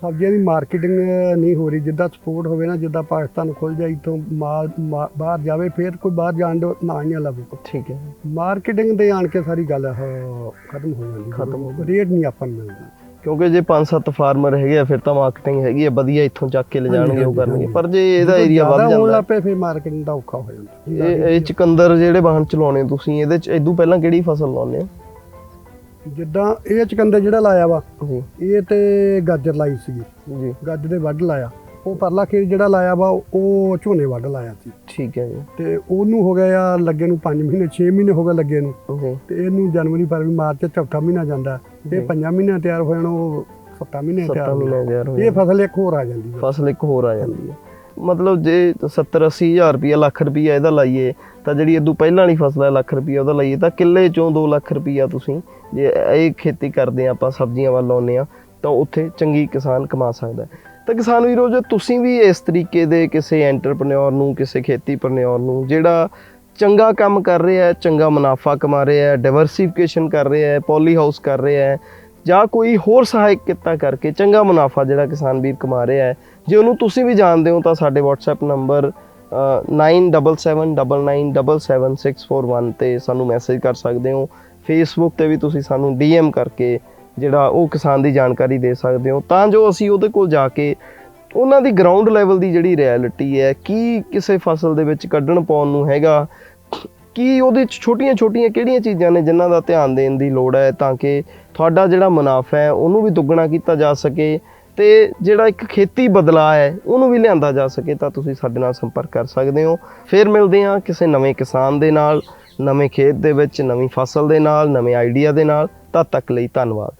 A: ਸਬਜ਼ੀਆਂ ਦੀ ਮਾਰਕੀਟਿੰਗ ਨਹੀਂ ਹੋ ਰਹੀ ਜਿੱਦਾਂ ਸਪੋਰਟ ਹੋਵੇ ਨਾ ਜਿੱਦਾਂ ਪਾਕਿਸਤਾਨ ਖੁੱਲ ਜਾਏ ਇਥੋਂ ਮਾਲ ਬਾਹਰ ਜਾਵੇ ਫਿਰ ਕੋਈ ਬਾਹਰ ਜਾਣ ਦਾ ਨਾ ਹੀ ਲਵੇ।
B: ਠੀਕ ਹੈ।
A: ਮਾਰਕੀਟਿੰਗ ਦੇ ਆਣ ਕੇ ਸਾਰੀ ਗੱਲ ਖਤਮ ਹੋ ਜਾਂਦੀ।
B: ਖਤਮ ਹੋ
A: ਰੇਟ ਨਹੀਂ ਆਪਾਂ ਮਿਲਦਾ।
B: ਕਿਉਂਕਿ ਜੇ 5-7 ਫਾਰਮਰ ਹੈਗੇ ਆ ਫਿਰ ਤਾਂ ਮਾਰਕੀਟਿੰਗ ਹੈਗੀ ਆ ਵਧੀਆ ਇੱਥੋਂ ਚੱਕ ਕੇ ਲਿਜਾਣਗੇ ਉਹ
A: ਹਾਂਜੀ,
B: ਕਰਨਗੇ। ਪਰ ਜੇ ਇਹਦਾ ਏਰੀਆ ਵੱਧ
A: ਹੋਣ
B: ਜਾਂਦਾ
A: ਲੱਗ ਪਏ ਫਿਰ ਮਾਰਕੀਟਿੰਗ ਦਾ ਔਖਾ ਹੋ ਜਾਂਦਾ।
B: ਇਹ ਇਹ ਚਕੰਦਰ ਜਿਹੜੇ ਵਾਹਣ ਚਲਾਉਣੇ ਤੁਸੀਂ ਇਹਦੇ ਚ ਇਦੋਂ ਪਹਿਲਾਂ ਕਿਹੜੀ ਫਸਲ ਲਾਉਂਦੇ ਹੋ?
A: ਜਿੱਦਾਂ ਇਹ ਚਕੰਦਰ ਜਿਹੜਾ ਲਾਇਆ ਵਾ ਇਹ ਤੇ ਗਾਜਰ ਲਾਈ ਸੀਗੀ।
B: ਜੀ।
A: ਗਾਜਰ ਦੇ ਵੱਢ ਲਾਇਆ। ਉਹ ਪਰਲਾ ਖੇਤ ਜਿਹੜਾ ਲਾਇਆ ਵਾ ਉਹ ਝੋਨੇ ਵੱਢ ਲਾਇਆ ਸੀ।
B: ਠੀਕ ਹੈ ਜੀ।
A: ਤੇ ਉਹਨੂੰ ਹੋ ਗਿਆ ਆ ਲੱਗੇ ਨੂੰ 5 ਮਹੀਨੇ 6 ਮਹੀਨੇ ਹੋ ਗਏ ਲੱਗੇ ਨੂੰ। ਤੇ ਇਹਨੂੰ ਜਨਵਰੀ ਫਰਵਰੀ ਮਾਰਚ ਚੌਥਾ ਮਹੀਨਾ ਜਾਂਦਾ। ਇਹ ਪੰਜਾਂ ਮਹੀਨਿਆਂ ਤਿਆਰ ਹੋ ਜਾਣਾ ਉਹ ਸੱਤਾਂ ਮਹੀਨੇ ਤਿਆਰ ਹੋ
B: ਮਹੀਨੇ
A: ਜਾਣਾ।
B: ਤਿਆਰ ਹੋ
A: ਇਹ ਫਸਲ ਇੱਕ ਹੋਰ ਆ ਜਾਂਦੀ ਹੈ
B: ਫਸਲ ਇੱਕ ਹੋਰ ਆ ਜਾਂਦੀ ਹੈ ਮਤਲਬ ਜੇ 70 80 ਹਜ਼ਾਰ ਰੁਪਇਆ ਲੱਖ ਰੁਪਇਆ ਇਹਦਾ ਲਾਈਏ ਤਾਂ ਜਿਹੜੀ ਇਦੋਂ ਪਹਿਲਾਂ ਵਾਲੀ ਫਸਲ ਹੈ ਲੱਖ ਰੁਪਇਆ ਉਹਦਾ ਲਾਈਏ ਤਾਂ ਕਿੱਲੇ ਚੋਂ 2 ਲੱਖ ਰੁਪਇਆ ਤੁਸੀਂ ਜੇ ਇਹ ਖੇਤੀ ਕਰਦੇ ਆ ਆਪਾਂ ਸਬਜ਼ੀਆਂ ਵੱਲ ਲਾਉਂਦੇ ਆ ਤਾਂ ਉੱਥੇ ਚੰਗੀ ਕਿਸਾਨ ਕਮਾ ਸਕਦਾ ਹੈ। ਤਾਂ ਕਿਸਾਨ ਵੀਰੋ ਜੇ ਤੁਸੀਂ ਵੀ ਇਸ ਤਰੀਕੇ ਦੇ ਕਿਸੇ ਐਂਟਰਪ੍ਰੈਨਿਓਰ ਨੂੰ ਕਿਸੇ ਖੇਤੀਪ੍ਰੈਨਿਓਰ ਨੂੰ ਜਿਹੜਾ ਚੰਗਾ ਕੰਮ ਕਰ ਰਿਹਾ ਹੈ, ਚੰਗਾ ਮੁਨਾਫਾ ਕਮਾ ਰਿਹਾ ਹੈ ਡਾਈਵਰਸਿਫਿਕੇਸ਼ਨ ਕਰ ਰਿਹਾ ਹੈ ਪੋਲੀ ਹਾਊਸ ਕਰ ਰਿਹਾ ਹੈ, ਜਾਂ ਕੋਈ ਹੋਰ ਸਹਾਇਕ ਕਿੱਤਾ ਕਰਕੇ ਚੰਗਾ ਮੁਨਾਫਾ ਜਿਹੜਾ ਕਿਸਾਨ ਵੀਰ ਕਮਾ ਰਿਹਾ ਹੈ। ਜੇ ਉਹਨੂੰ ਤੁਸੀਂ ਵੀ ਜਾਣਦੇ ਹੋ ਤਾਂ ਸਾਡੇ WhatsApp ਨੰਬਰ 9779997641 ਤੇ ਸਾਨੂੰ ਮੈਸੇਜ ਕਰ ਸਕਦੇ ਹੋ। ਫੇਸਬੁੱਕ ਤੇ ਵੀ ਤੁਸੀਂ ਸਾਨੂੰ DM ਕਰਕੇ ਜਿਹੜਾ ਉਹ ਕਿਸਾਨ ਦੀ ਜਾਣਕਾਰੀ ਦੇ ਸਕਦੇ ਹੋ। ਤਾਂ ਜੋ ਅਸੀਂ ਉਹਦੇ ਕੋਲ ਜਾ ਕੇ ਉਹਨਾਂ ਦੀ ਗਰਾਊਂਡ ਲੈਵਲ ਦੀ ਜਿਹੜੀ ਰਿਐਲਿਟੀ ਹੈ, ਕੀ ਕਿਸੇ ਫਸਲ ਦੇ ਵਿੱਚ ਕੱਢਣ ਪਾਉਣ ਨੂੰ ਹੈਗਾ? ਕੀ ਉਹਦੇ ਚ ਛੋਟੀਆਂ-ਛੋਟੀਆਂ ਕਿਹੜੀਆਂ ਚੀਜ਼ਾਂ ਨੇ ਜਿਨ੍ਹਾਂ ਦਾ ਧਿਆਨ ਦੇਣ ਦੀ ਲੋੜ ਹੈ ਤਾਂ ਕਿ ਤੁਹਾਡਾ ਜਿਹੜਾ ਮੁਨਾਫਾ ਹੈ, ਉਹਨੂੰ ਵੀ ਦੁੱਗਣਾ ਕੀਤਾ ਜਾ ਸਕੇ ਤੇ ਜਿਹੜਾ ਇੱਕ ਖੇਤੀ ਬਦਲਾਅ ਹੈ, ਉਹਨੂੰ ਵੀ ਲਿਆਂਦਾ ਜਾ ਸਕੇ ਤਾਂ ਤੁਸੀਂ ਸਾਡੇ ਨਾਲ ਸੰਪਰਕ ਕਰ ਸਕਦੇ ਹੋ। ਫਿਰ ਮਿਲਦੇ ਹਾਂ ਕਿਸੇ ਨਵੇਂ ਕਿਸਾਨ ਦੇ ਨਾਲ, ਨਵੇਂ ਖੇਤ ਦੇ ਵਿੱਚ, ਨਵੀਂ ਫਸਲ ਦੇ ਨਾਲ, ਨਵੇਂ ਆਈਡੀਆ ਦੇ ਨਾਲ। ਤਦ ਤੱਕ ਲਈ ਧੰਨਵਾਦ।